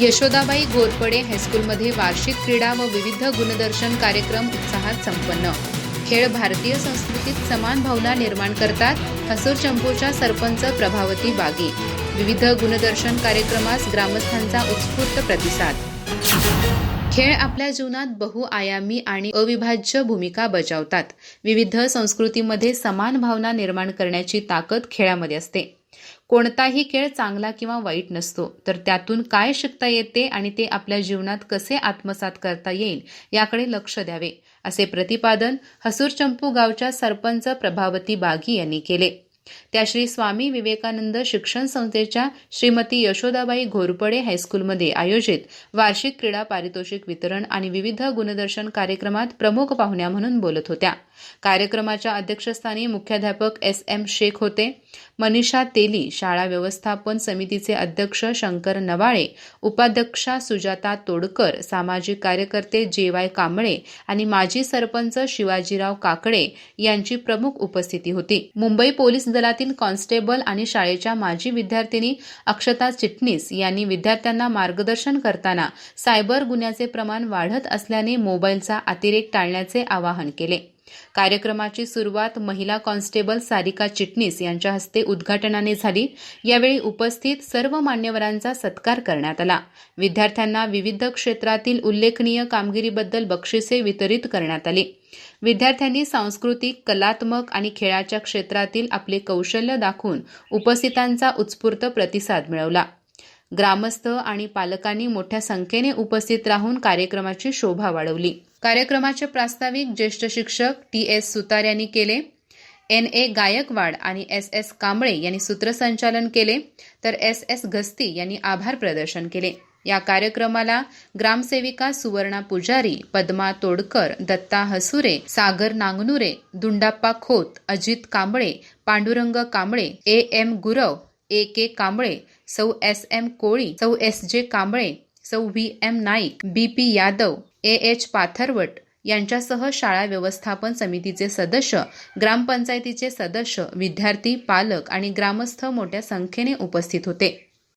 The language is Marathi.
यशोदाबाई घोरपडे हायस्कूलमध्ये वार्षिक क्रीडा व विविध गुणदर्शन कार्यक्रम उत्साहात संपन्न. खेळ भारतीय संस्कृतीत समान भावना निर्माण करतात हसूर चंपूच्या सरपंच प्रभावती बागे. विविध गुणदर्शन कार्यक्रमास ग्रामस्थांचा उत्स्फूर्त प्रतिसाद. खेळ आपल्या जीवनात बहुआयामी आणि अविभाज्य भूमिका बजावतात. विविध संस्कृतीमध्ये समान भावना निर्माण करण्याची ताकद खेळामध्ये असते. कोणताही खेळ चांगला किंवा वाईट नसतो. तर त्यातून काय शिकता येते आणि ते आपल्या जीवनात कसे आत्मसात करता येईल याकडे लक्ष द्यावे असे प्रतिपादन हसूर चंपू गावच्या सरपंच प्रभावती बागी यांनी केले. त्या श्री स्वामी विवेकानंद शिक्षण संस्थेच्या श्रीमती यशोदाबाई घोरपडे हायस्कूलमध्ये आयोजित वार्षिक क्रीडा पारितोषिक वितरण आणि विविध गुणदर्शन कार्यक्रमात प्रमुख पाहुण्या म्हणून बोलत होत्या. कार्यक्रमाच्या अध्यक्षस्थानी मुख्याध्यापक एस एम शेख होते. मनीषा तेली शाळा व्यवस्थापन समितीचे अध्यक्ष शंकर नवाळे उपाध्यक्षा सुजाता तोडकर सामाजिक कार्यकर्ते जे वाय कांबळे आणि माजी सरपंच शिवाजीराव काकडे यांची प्रमुख उपस्थिती होती. मुंबई पोलीस दलातील कॉन्स्टेबल आणि शाळेच्या माजी विद्यार्थिनी अक्षता चिटणीस यांनी विद्यार्थ्यांना मार्गदर्शन करताना सायबर गुन्ह्याचे प्रमाण वाढत असल्याने मोबाईलचा अतिरेक टाळण्याचे आवाहन केले. कार्यक्रमाची सुरुवात महिला कॉन्स्टेबल सारिका चिटणीस यांच्या हस्ते उद्घाटनाने झाली. यावेळी उपस्थित सर्व मान्यवरांचा सत्कार करण्यात आला. विद्यार्थ्यांना विविध क्षेत्रातील उल्लेखनीय कामगिरीबद्दल बक्षिसे वितरित करण्यात आली. विद्यार्थ्यांनी सांस्कृतिक कलात्मक आणि खेळाच्या क्षेत्रातील आपले कौशल्य दाखवून उपस्थितांचा उत्स्फूर्त प्रतिसाद मिळवला. ग्रामस्थ आणि पालकांनी मोठ्या संख्येने उपस्थित राहून कार्यक्रमाची शोभा वाढवली. कार्यक्रमाचे प्रास्ताविक ज्येष्ठ शिक्षक टी एस सुतार यांनी केले. एन ए गायकवाड आणि एस एस कांबळे यांनी सूत्रसंचालन केले. तर एस एस गस्ती यांनी आभार प्रदर्शन केले. या कार्यक्रमाला ग्रामसेविका Suvarna Pujari Padma Todkar Datta Hasure Sagar Nangnure Dundappa Khot Ajit Kamble Pandurang Kamble A M Gurav A K Kamble सौ एस एम कोळी सौ एस जे कांबळे सौ V M Naik B P Yadav A H Pathrawat यांच्यासह शाळा व्यवस्थापन समितीचे सदस्य ग्रामपंचायतीचे सदस्य विद्यार्थी पालक आणि ग्रामस्थ मोठ्या संख्येने उपस्थित होते.